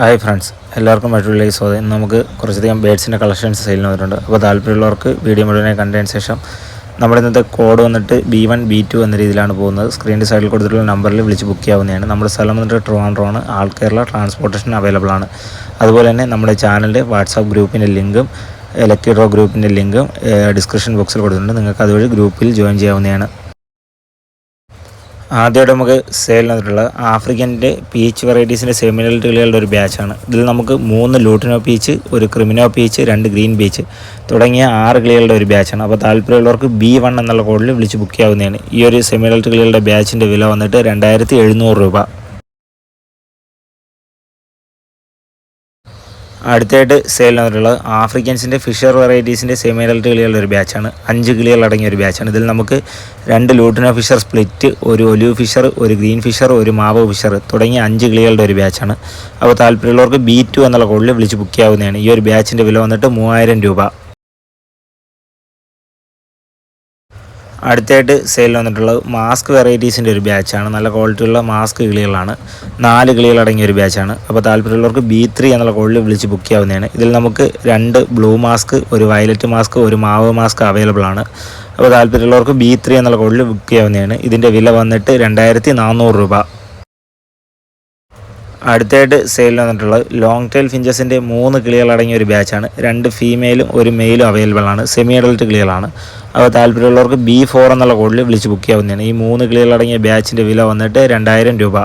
Hi friends എല്ലാവർക്കും മറ്റുള്ള സ്വാഗതം ഇന്ന് നമുക്ക് കുറച്ചധികം ബേഡ്സിന്റെ കളക്ഷൻസ് സെയിൽ വന്നിട്ടുണ്ട് അപ്പോൾ താല്പര്യമുള്ളവർക്ക് വീഡിയോ മുഴുവനായി കണ്ടതിന് ശേഷം നമ്മുടെ ഇന്നത്തെ കോഡ് വന്നിട്ട് ബി വൺ ബി ടു എന്ന രീതിയിലാണ് പോകുന്നത്. സ്ക്രീനിന്റെ സൈഡിൽ കൊടുത്തിട്ടുള്ള നമ്പറിൽ വിളിച്ച് ബുക്ക് ചെയ്യാവുന്നതാണ്. നമ്മുടെ സ്ഥലം വന്നിട്ട് Trivandrum all Kerala transportation available ആണ്. അതുപോലെ തന്നെ നമ്മുടെ ചാനലിന്റെ വാട്സാപ്പ് ഗ്രൂപ്പിന്റെ ലിങ്കും ഇലക്ട്രോ ഗ്രൂപ്പിന്റെ ലിങ്കും ഡിസ്ക്രിപ്ഷൻ ബോക്സിൽ കൊടുത്തിട്ടുണ്ട്. നിങ്ങൾക്ക് അതുവഴി ഗ്രൂപ്പിൽ ജോയിൻ ചെയ്യാവുന്നതാണ്. ആദ്യമായിട്ട് നമുക്ക് സെയിൽ വന്നിട്ടുള്ളത് ആഫ്രിക്കന്റെ പീച്ച് വെറൈറ്റീസിന്റെ സെമിനൽറ്റുകളുടെ ഒരു ബാച്ചാണ് ഇതിൽ നമുക്ക് മൂന്ന് ലൂട്ടിനോ പീച്ച് ഒരു ക്രിമിനോ പീച്ച് രണ്ട് ഗ്രീൻ പീച്ച് തുടങ്ങിയ ആറ് കിളികളുടെ ഒരു ബാച്ചാണ് അപ്പോൾ താല്പര്യമുള്ളവർക്ക് ബി വൺ എന്നുള്ള കോഡിൽ വിളിച്ച് ബുക്ക് ചെയ്യാവുന്നതാണ്. ഈ ഒരു സെമിനൽറ്റ് കിളികളുടെ ബാച്ചിന്റെ വില വന്നിട്ട് രണ്ടായിരത്തി എഴുന്നൂറ് രൂപ. അടുത്തായിട്ട് സെയിൽ വന്നിട്ടുള്ളത്. ആഫ്രിക്കൻസിന്റെ ഫിഷർ വെറൈറ്റീസിന്റെ സെമി അഡൽട്ട് കിളികളുടെ ഒരു ബാച്ചാണ് അഞ്ച് കിളികൾ അടങ്ങിയ ഒരു ബാച്ചാണ് ഇതിൽ നമുക്ക് രണ്ട് ലൂട്ടിന ഫിഷർ സ്പ്ലിറ്റ് ഒരു ഒലിവ് ഫിഷർ ഒരു ഗ്രീൻ ഫിഷർ ഒരു മാവോ ഫിഷർ തുടങ്ങിയ അഞ്ച് കിളികളുടെ ഒരു ബാച്ചാണ് അപ്പോൾ താല്പര്യമുള്ളവർക്ക് ബി ടു എന്നുള്ള കോഡിൽ വിളിച്ച് ബുക്ക് ചെയ്യാവുന്നതാണ്. ഈ ഒരു ബാച്ചിന്റെ വില വന്നിട്ട് മൂവായിരം രൂപ. അടുത്തായിട്ട് സെയിൽ വന്നിട്ടുള്ളത് മാസ്ക് വെറൈറ്റീസിന്റെ ഒരു ബാച്ചാണ് നല്ല ക്വാളിറ്റിയുള്ള മാസ്ക് കിളികളാണ്. നാല് കിളികൾ അടങ്ങിയ ഒരു ബാച്ചാണ് അപ്പോൾ താല്പര്യമുള്ളവർക്ക് ബി ത്രീ എന്നുള്ള കോളിൽ വിളിച്ച് ബുക്ക് ചെയ്യാവുന്നതാണ്. ഇതിൽ നമുക്ക് രണ്ട് ബ്ലൂ മാസ്ക് ഒരു വയലറ്റ് മാസ്ക് ഒരു മാവ് മാസ്ക് അവൈലബിൾ ആണ്. അപ്പോൾ താല്പര്യമുള്ളവർക്ക് ബി ത്രീ എന്നുള്ള കോളിൽ ബുക്ക് ചെയ്യാവുന്നതാണ്. ഇതിന്റെ വില വന്നിട്ട് രണ്ടായിരത്തി നാനൂറ് രൂപ. അടുത്തായിട്ട് സെയിൽ വന്നിട്ടുള്ളത് ലോങ് ടെയിൽ ഫിഞ്ചസിന്റെ മൂന്ന് കിളികൾ അടങ്ങിയ ഒരു ബാച്ചാണ് രണ്ട് ഫീമെയിലും ഒരു മെയിലും അവൈലബിൾ ആണ്. സെമി അഡൽട്ട് കിളികളാണ്. അപ്പോൾ താല്പര്യമുള്ളവർക്ക് ബി ഫോർ എന്നുള്ള കോഡിൽ വിളിച്ച് ബുക്ക് ചെയ്യാവുന്നതാണ്. ഈ മൂന്ന് കിളികൾ അടങ്ങിയ ബാച്ചിന്റെ വില വന്നിട്ട് രണ്ടായിരം രൂപ.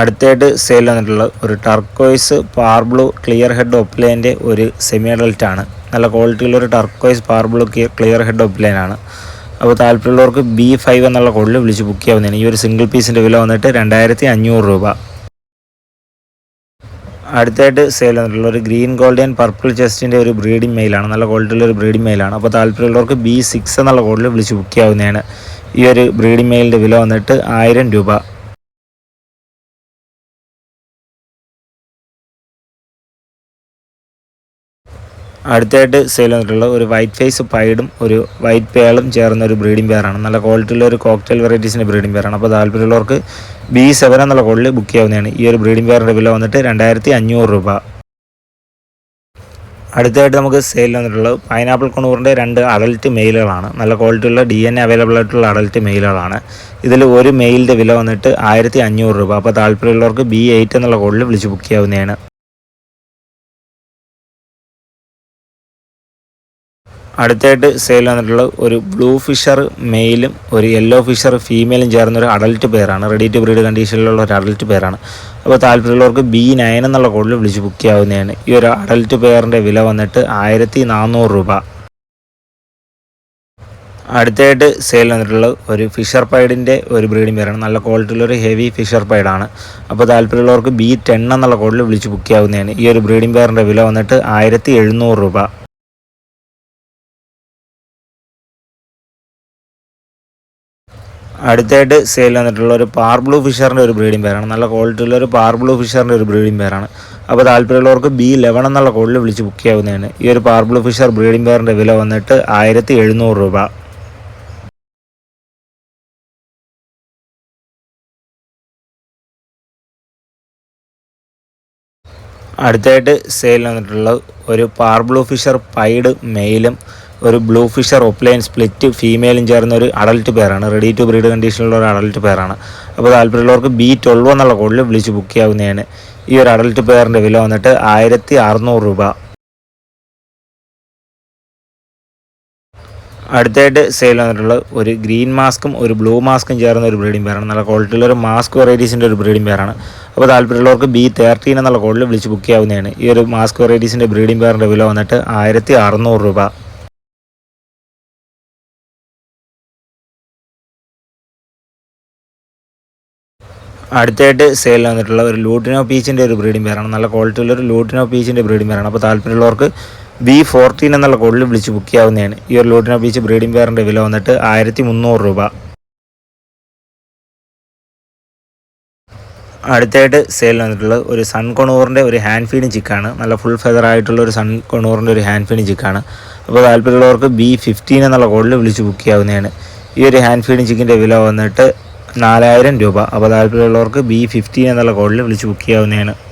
അടുത്തായിട്ട് സെയിൽ വന്നിട്ടുള്ളത് ഒരു ടർക്കോയ്സ് പാർബ്ലു ക്ലിയർ ഹെഡ് ഒപ്ലൈന്റെ ഒരു സെമി അഡൽട്ടാണ് നല്ല ക്വാളിറ്റിയുള്ള ഒരു turquoise parblue clear head opaline ആണ്. അപ്പോൾ താല്പര്യമുള്ളവർക്ക് ബി ഫൈവ് എന്നുള്ള കോഡിൽ വിളിച്ച് ബുക്ക് ചെയ്യാവുന്നതാണ്. ഈ ഒരു സിംഗിൾ പീസിന്റെ വില വന്നിട്ട് രണ്ടായിരത്തി അഞ്ഞൂറ് രൂപ. അടുത്തായിട്ട് സെയിൽ വന്നിട്ടുള്ള ഒരു ഗ്രീൻ ഗോൾഡ് ആൻഡ് പർപ്പിൾ ചെസ്റ്റിന്റെ ഒരു ബ്രീഡിംഗ് മെയിലാണ് നല്ല ക്വാളിറ്റിയുള്ള ഒരു ബ്രീഡിംഗ് മെയിലാണ് അപ്പോൾ താല്പര്യമുള്ളവർക്ക് ബി സിക്സ് എന്നുള്ള കോഡിൽ വിളിച്ച് ബുക്ക് ചെയ്യാവുന്നതാണ്. ഈ ഒരു ബ്രീഡിംഗ് മെയിലിന്റെ വില വന്നിട്ട് ആയിരം രൂപ. അടുത്തായിട്ട് സെയിൽ വന്നിട്ടുള്ള ഒരു വൈറ്റ് ഫേസ് പൈഡും ഒരു വൈറ്റ് പേളും ചേർന്ന ഒരു ബ്രീഡിംഗ് പെയറാണ് നല്ല ക്വാളിറ്റിയുള്ള ഒരു കോക്ടെയിൽ വെറൈറ്റീസിന്റെ ബ്രീഡിംഗ് പെയറാണ് അപ്പോൾ താല്പര്യമുള്ളവർക്ക് ബി സെവൻ എന്നുള്ള കോളിൽ ബുക്ക് ചെയ്യാവുന്നതാണ്. ഈ ഒരു ബ്രീഡിംഗ് പെയറിന്റെ വില വന്നിട്ട് രണ്ടായിരത്തി അഞ്ഞൂറ് രൂപ. അടുത്തായിട്ട് നമുക്ക് സെയിൽ വന്നിട്ടുള്ളത് പൈനാപ്പിൾ കൊണൂറിന്റെ രണ്ട് അഡൽറ്റ് മെയിലുകളാണ് നല്ല ക്വാളിറ്റിയുള്ള ഡി എൻ എ അവൈലബിൾ ആയിട്ടുള്ള അഡൽറ്റ് മെയിലുകളാണ് ഇതിൽ ഒരു മെയിലിന്റെ വില വന്നിട്ട് ആയിരത്തി അഞ്ഞൂറ് രൂപ. അപ്പോൾ താല്പര്യമുള്ളവർക്ക് ബി എയ്റ്റ് എന്നുള്ള കോഡിൽ വിളിച്ച് ബുക്ക് ചെയ്യാവുന്നതാണ്. അടുത്തായിട്ട് സെയിൽ വന്നിട്ടുള്ള ഒരു ബ്ലൂ ഫിഷർ മെയിലും ഒരു യെല്ലോ ഫിഷർ ഫീമെയിലും ചേർന്ന ഒരു അഡൽട്ട് പെയറാണ് റെഡി ടു ബ്രീഡ് കണ്ടീഷനിലുള്ള ഒരു അഡൽട്ട് പെയറാണ് അപ്പോൾ താല്പര്യമുള്ളവർക്ക് ബി നയൻ എന്നുള്ള കോഡിൽ വിളിച്ച് ബുക്ക് ചെയ്യാവുന്നതാണ്. ഈ ഒരു അഡൽട്ട് പെയറിന്റെ വില വന്നിട്ട് ആയിരത്തി നാനൂറ് രൂപ. അടുത്തായിട്ട് സെയിൽ വന്നിട്ടുള്ള ഒരു ഫിഷർ പൈഡിന്റെ ഒരു ബ്രീഡിംഗ് പേരാണ് നല്ല ക്വാളിറ്റിയുള്ള ഒരു ഹെവി ഫിഷർ പൈഡാണ് അപ്പോൾ താല്പര്യമുള്ളവർക്ക് ബി ടെൻ എന്നുള്ള കോഡിൽ വിളിച്ച് ബുക്ക് ചെയ്യാവുന്നതാണ്. ഈ ഒരു ബ്രീഡിംഗ് പേറിന്റെ വില വന്നിട്ട് ആയിരത്തി രൂപ. അടുത്തായിട്ട് സെയിൽ വന്നിട്ടുള്ള ഒരു പാർബ്ലൂ ഫിഷറിന്റെ ഒരു ബ്രീഡിംഗ് പേരാണ് നല്ല ക്വാളിറ്റി ഉള്ള ഒരു പാർബ്ലൂ ഫിഷറിന്റെ ഒരു ബ്രീഡിംഗ് പേരാണ് അപ്പോൾ താല്പര്യമുള്ളവർക്ക് ബി ലെവൻ എന്നുള്ള കോഡിൽ വിളിച്ച് ബുക്ക് ചെയ്യാവുന്നതാണ്. ഈ ഒരു പാർബ്ലൂ ഫിഷർ ബ്രീഡിംഗ് പേറിന്റെ വില വന്നിട്ട് ആയിരത്തി എഴുന്നൂറ് രൂപ. അടുത്തായിട്ട് സെയിൽ വന്നിട്ടുള്ള ഒരു പാർബ്ലൂ ഫിഷർ പൈഡ് മെയിലും ഒരു ബ്ലൂ ഫിഷർ ഒപ്ലൈൻ സ്പ്ലിറ്റ് ഫീമെയിലും ചേർന്ന ഒരു അഡൽട്ട് പേരാണ് റെഡി ടു ബ്രീഡ് കണ്ടീഷനിലുള്ള ഒരു അഡൽട്ട് പേരാണ് അപ്പോൾ താല്പര്യമുള്ളവർക്ക് ബി ട്വൽവ് എന്നുള്ള കോഡിൽ വിളിച്ച് ബുക്ക് ചെയ്യാവുന്നതാണ്. ഈ ഒരു അഡൽട്ട് പെയറിന്റെ വില വന്നിട്ട് ആയിരത്തി അറുന്നൂറ് രൂപ. അടുത്തായിട്ട് സെയിൽ വന്നിട്ടുള്ള ഒരു ഗ്രീൻ മാസ്കും ഒരു ബ്ലൂ മാസ്കും ചേർന്ന ഒരു ബ്രീഡിംഗ് പേരാണ് നല്ല ക്വാളിറ്റിയുള്ള ഒരു മാസ്ക് വെറൈറ്റീസിന്റെ ഒരു ബ്രീഡിംഗ് പേരാണ് അപ്പോൾ താല്പര്യമുള്ളവർക്ക് ബി തേർട്ടീൻ എന്നുള്ള കോഡിൽ വിളിച്ച് ബുക്ക് ചെയ്യാവുന്നതാണ്. ഈ ഒരു മാസ്ക് വെറൈറ്റീസിന്റെ ബ്രീഡിംഗ് പേറിന്റെ വില വന്നിട്ട് ആയിരത്തി രൂപ. അടുത്തായിട്ട് സെയിൽ വന്നിട്ടുള്ള ഒരു ലൂട്ടിനോ പീച്ചിന്റെ ഒരു ബ്രീഡിംഗ് പേരാണ് നല്ല ക്വാളിറ്റിയുള്ള ഒരു ലൂട്ടിനോ പീച്ചിന്റെ ബ്രീഡിംഗ് പേരാണ് അപ്പോൾ താല്പര്യമുള്ളവർക്ക് ബി ഫോർട്ടീൻ എന്നുള്ള കോഡിൽ വിളിച്ച് ബുക്ക് ചെയ്യാവുന്നതാണ്. ഈ ഒരു ലൂട്ടിനോ പീച്ച് ബ്രീഡിംഗ് പേറിന്റെ വില വന്നിട്ട് ആയിരത്തി മുന്നൂറ് രൂപ. അടുത്തായിട്ട് സെയിൽ വന്നിട്ടുള്ളത് ഒരു സൺ കൊണൂറിന്റെ ഒരു ഹാൻഡ് ഫീഡിങ് ചിക്കാണ് നല്ല ഫുൾ ഫെദർ ആയിട്ടുള്ള ഒരു സൺ കൊണൂറിന്റെ ഒരു ഹാൻഡ് ഫീഡിങ് ചിക്കാണ് അപ്പോൾ താല്പര്യമുള്ളവർക്ക് ബി ഫിഫ്റ്റീൻ എന്നുള്ള കോഡിൽ വിളിച്ച് ബുക്ക് ചെയ്യാവുന്നതാണ്. ഈ ഒരു ഹാൻഡ് ഫീഡിങ് ചിക്കിന്റെ വില വന്നിട്ട് നാലായിരം രൂപ. അപ്പോൾ താല്പര്യമുള്ളവർക്ക് ബി ഫിഫ്റ്റീൻ എന്നുള്ള കോഡിൽ വിളിച്ച് ബുക്ക് ചെയ്യാവുന്നതാണ്.